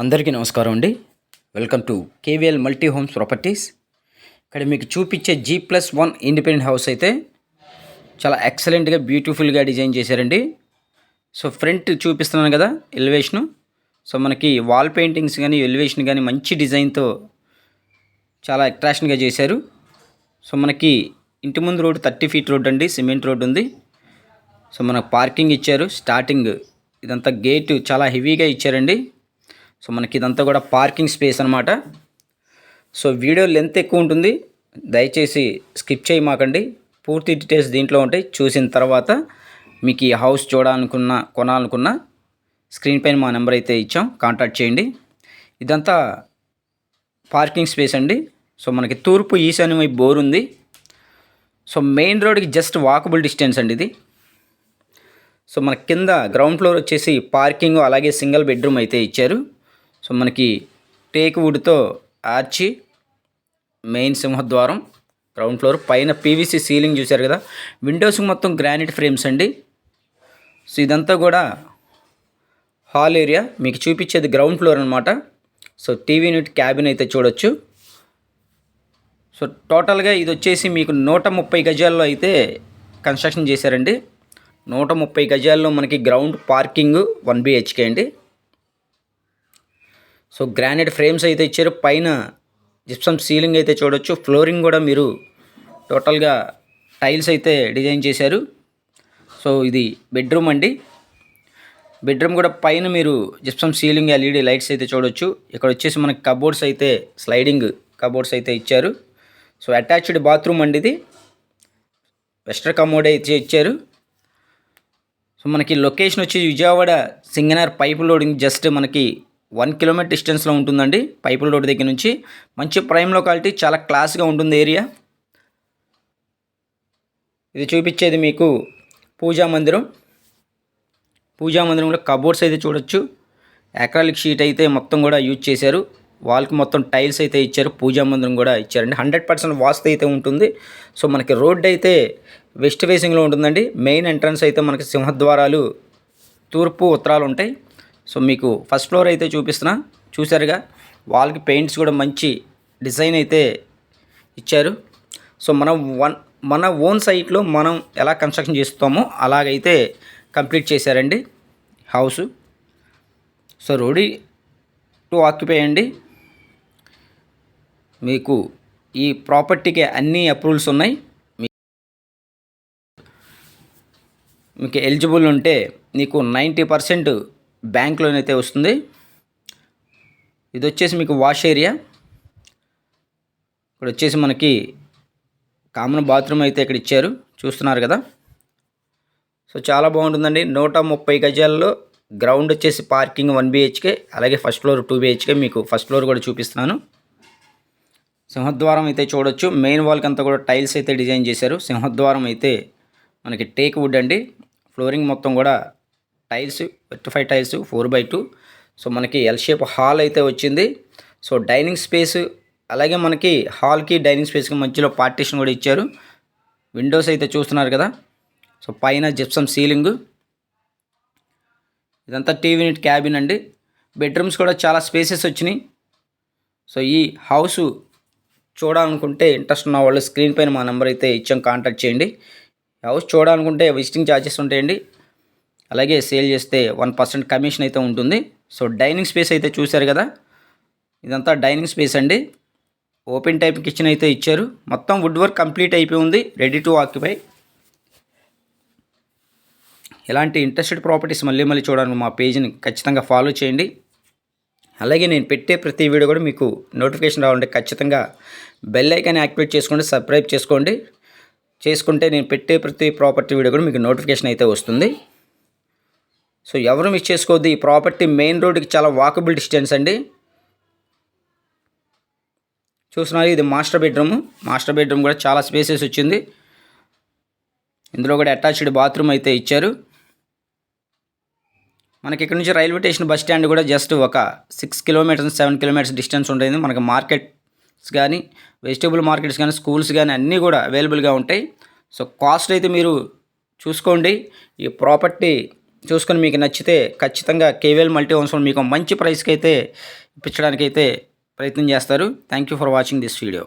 అందరికీ నమస్కారం అండి. Welcome to KVL multi homes properties ఇక్కడ మీకు చూపించే G plus one independent house అయితే చాలా ఎక్సలెంట్గా బ్యూటిఫుల్గా డిజైన్ చేశారండి. సో ఫ్రంట్ చూపిస్తున్నాను కదా ఎలివేషను సో మనకి వాల్ పెయింటింగ్స్ కానీ ఎలివేషన్ కానీ మంచి డిజైన్తో చాలా అట్రాక్షన్గా చేశారు. సో మనకి ఇంటి ముందు రోడ్ థర్టీ ఫీట్ రోడ్ అండి సిమెంట్ రోడ్ ఉంది. సో మనకు పార్కింగ్ ఇచ్చారు. స్టార్టింగ్ ఇదంతా గేట్ చాలా హెవీగా ఇచ్చారండి. సో మనకి ఇదంతా కూడా పార్కింగ్ స్పేస్ అనమాట సో వీడియో లెంత్ ఎక్కువ ఉంటుంది దయచేసి స్కిప్ చేయమాకండి పూర్తి డీటెయిల్స్ దీంట్లో ఉంటాయి. చూసిన తర్వాత మీకు ఈ హౌస్ చూడాలనుకున్న కొనాలనుకున్న స్క్రీన్ పైన మా నెంబర్ అయితే ఇచ్చాం. కాంటాక్ట్ చేయండి. ఇదంతా పార్కింగ్ స్పేస్ అండి. సో మనకి తూర్పు ఈశాన్యం వైపు బోర్ ఉంది. సో మెయిన్ రోడ్కి జస్ట్ వాకబుల్ డిస్టెన్స్ అండి ఇది. సో మన కింద గ్రౌండ్ ఫ్లోర్ వచ్చేసి పార్కింగ్ అలాగే సింగిల్ బెడ్రూమ్ అయితే ఇచ్చారు. సో మనకి టేక్ వుడ్తో ఆర్చి మెయిన్ సింహద్వారం గ్రౌండ్ ఫ్లోర్ పైన పీవీసీ సీలింగ్ చూశారు కదా. విండోస్ మొత్తం గ్రానైట్ ఫ్రేమ్స్ అండి. సో ఇదంతా కూడా హాల్ ఏరియా. మీకు చూపించేది గ్రౌండ్ ఫ్లోర్ అనమాట సో టీవీ యూనిట్ క్యాబిన్ అయితే చూడొచ్చు. సో టోటల్గా ఇది వచ్చేసి మీకు నూట ముప్పై గజాల్లో అయితే కన్స్ట్రక్షన్ చేశారండి. నూట ముప్పై గజాల్లో మనకి గ్రౌండ్ పార్కింగ్ వన్ బిహెచ్కే అండి. సో గ్రానైట్ ఫ్రేమ్స్ అయితే ఇచ్చారు. పైన జిప్సమ్ సీలింగ్ అయితే చూడొచ్చు. ఫ్లోరింగ్ కూడా మీరు టోటల్గా టైల్స్ అయితే డిజైన్ చేశారు. సో ఇది బెడ్రూమ్ అండి. బెడ్రూమ్ కూడా పైన మీరు జిప్సమ్ సీలింగ్ ఎల్ఈడి లైట్స్ అయితే చూడొచ్చు. ఇక్కడ వచ్చేసి మనకి కబోర్డ్స్ అయితే స్లైడింగ్ కబోర్డ్స్ అయితే ఇచ్చారు. సో అటాచ్డ్ బాత్రూమ్ అండి ఇది. వెస్టర్ కమోడ్ అయితే ఇచ్చారు. సో మనకి లొకేషన్ వచ్చి Vijayawada Singanar pipe loading just మనకి వన్ కిలోమీటర్ డిస్టెన్స్లో ఉంటుందండి. పైపుల రోడ్ దగ్గర నుంచి. మంచి ప్రైమ్ లొకాలిటీ చాలా క్లాస్గా ఉంటుంది ఏరియా. ఇది చూపించేది మీకు పూజా మందిరం. పూజా మందిరంలో కబోర్డ్స్ అయితే చూడొచ్చు. అక్రాలిక్ షీట్ అయితే మొత్తం కూడా యూజ్ చేశారు. వాల్కి మొత్తం టైల్స్ అయితే ఇచ్చారు. పూజా మందిరం కూడా ఇచ్చారండి. హండ్రెడ్ పర్సెంట్ వాస్తు అయితే ఉంటుంది. సో మనకి రోడ్ అయితే వెస్ట్ ఫేసింగ్లో ఉంటుందండి. మెయిన్ ఎంట్రన్స్ అయితే మనకి సింహద్వారాలు తూర్పు ఉత్తరాలు ఉంటాయి. సో మీకు ఫస్ట్ ఫ్లోర్ అయితే చూపిస్తున్నా. చూసారుగా వాల్కి పెయింట్స్ కూడా మంచి డిజైన్ అయితే ఇచ్చారు. సో మనం వన్ మన ఓన్ సైట్లో మనం ఎలా కన్స్ట్రక్షన్ చేస్తామో అలాగైతే కంప్లీట్ చేశారండి house so ready to occupy అండి. మీకు ఈ ప్రాపర్టీకి అన్ని అప్రూవల్స్ ఉన్నాయి. మీకు ఎలిజిబుల్ ఉంటే నీకు నైంటీ పర్సెంట్ బ్యాంక్ లోన్ అయితే వస్తుంది. ఇది వచ్చేసి మీకు వాష్ ఏరియా. ఇక్కడ వచ్చేసి మనకి కామన్ బాత్రూమ్ అయితే ఇక్కడ ఇచ్చారు చూస్తున్నారు కదా. సో చాలా బాగుంటుందండి. నూట ముప్పై గజాల్లో గ్రౌండ్ వచ్చేసి పార్కింగ్ వన్ బిహెచ్కే అలాగే ఫస్ట్ ఫ్లోర్ టూ బిహెచ్కే మీకు ఫస్ట్ ఫ్లోర్ కూడా చూపిస్తున్నాను. సింహద్వారం అయితే చూడొచ్చు. మెయిన్ వాల్కి అంతా కూడా టైల్స్ అయితే డిజైన్ చేశారు. సింహద్వారం అయితే మనకి టేక్ వుడ్ అండి. ఫ్లోరింగ్ మొత్తం కూడా tiles five tiles four by two so మనకి ఎల్ షేప్ హాల్ అయితే వచ్చింది. సో డైనింగ్ స్పేస్ అలాగే మనకి హాల్కి డైనింగ్ స్పేస్కి మధ్యలో పార్టీషన్ కూడా ఇచ్చారు. విండోస్ అయితే చూస్తున్నారు కదా. సో పైన జిప్సమ్ సీలింగ్ ఇదంతా టీవీ యూనిట్ క్యాబిన్ అండి. బెడ్రూమ్స్ కూడా చాలా స్పేసెస్ వచ్చినాయి. సో ఈ హౌస్ చూడాలనుకుంటే ఇంట్రెస్ట్ ఉన్న వాళ్ళు స్క్రీన్ పైన మా నెంబర్ అయితే ఇచ్చాం కాంటాక్ట్ చేయండి. హౌస్ చూడాలనుకుంటే విజిటింగ్ ఛార్జెస్ ఉంటాయండి. అలాగే సేల్ చేస్తే వన్ పర్సెంట్ కమిషన్ అయితే ఉంటుంది. సో డైనింగ్ స్పేస్ అయితే చూశారు కదా? ఇదంతా డైనింగ్ స్పేస్ అండి. ఓపెన్ టైప్ కిచెన్ అయితే ఇచ్చారు. మొత్తం వుడ్ వర్క్ కంప్లీట్ అయిపోయి ఉంది. Ready to occupy. ఇలాంటి ఇంట్రెస్టెడ్ ప్రాపర్టీస్ మళ్ళీ మళ్ళీ చూడడానికి మా పేజీని ఖచ్చితంగా ఫాలో చేయండి. అలాగే నేను పెట్టే ప్రతి వీడియో కూడా మీకు నోటిఫికేషన్ రావాలంటే ఖచ్చితంగా బెల్ ఐకాన్ యాక్టివేట్ చేసుకోండి సబ్స్క్రైబ్ చేసుకోండి. చేసుకుంటే నేను పెట్టే ప్రతి ప్రాపర్టీ వీడియో కూడా మీకు నోటిఫికేషన్ అయితే వస్తుంది. సో ఎవరు మిస్ చేసుకోవద్దు. ఈ ప్రాపర్టీ మెయిన్ రోడ్కి చాలా వాకబుల్ డిస్టెన్స్ అండి. చూస్తున్నారు ఇది మాస్టర్ బెడ్రూమ్. మాస్టర్ బెడ్రూమ్ కూడా చాలా స్పేసెస్ వచ్చింది. ఇందులో కూడా అటాచ్డ్ బాత్రూమ్ అయితే ఇచ్చారు. మనకి ఇక్కడ నుంచి రైల్వే స్టేషన్ బస్ స్టాండ్ కూడా జస్ట్ ఒక six kilometres seven kilometres distance ఉంటుంది. మనకి మార్కెట్స్ కానీ వెజిటేబుల్ మార్కెట్స్ కానీ స్కూల్స్ కానీ అన్నీ కూడా అవైలబుల్గా ఉంటాయి. సో కాస్ట్ అయితే మీరు చూసుకోండి. ఈ ప్రాపర్టీ చూసుకొని మీకు నచ్చితే ఖచ్చితంగా కేవీఎల్ మల్టీ హోమ్స్ మీకు మంచి ప్రైస్కి అయితే ఇప్పించడానికి అయితే ప్రయత్నం చేస్తారు. Thank you for watching this video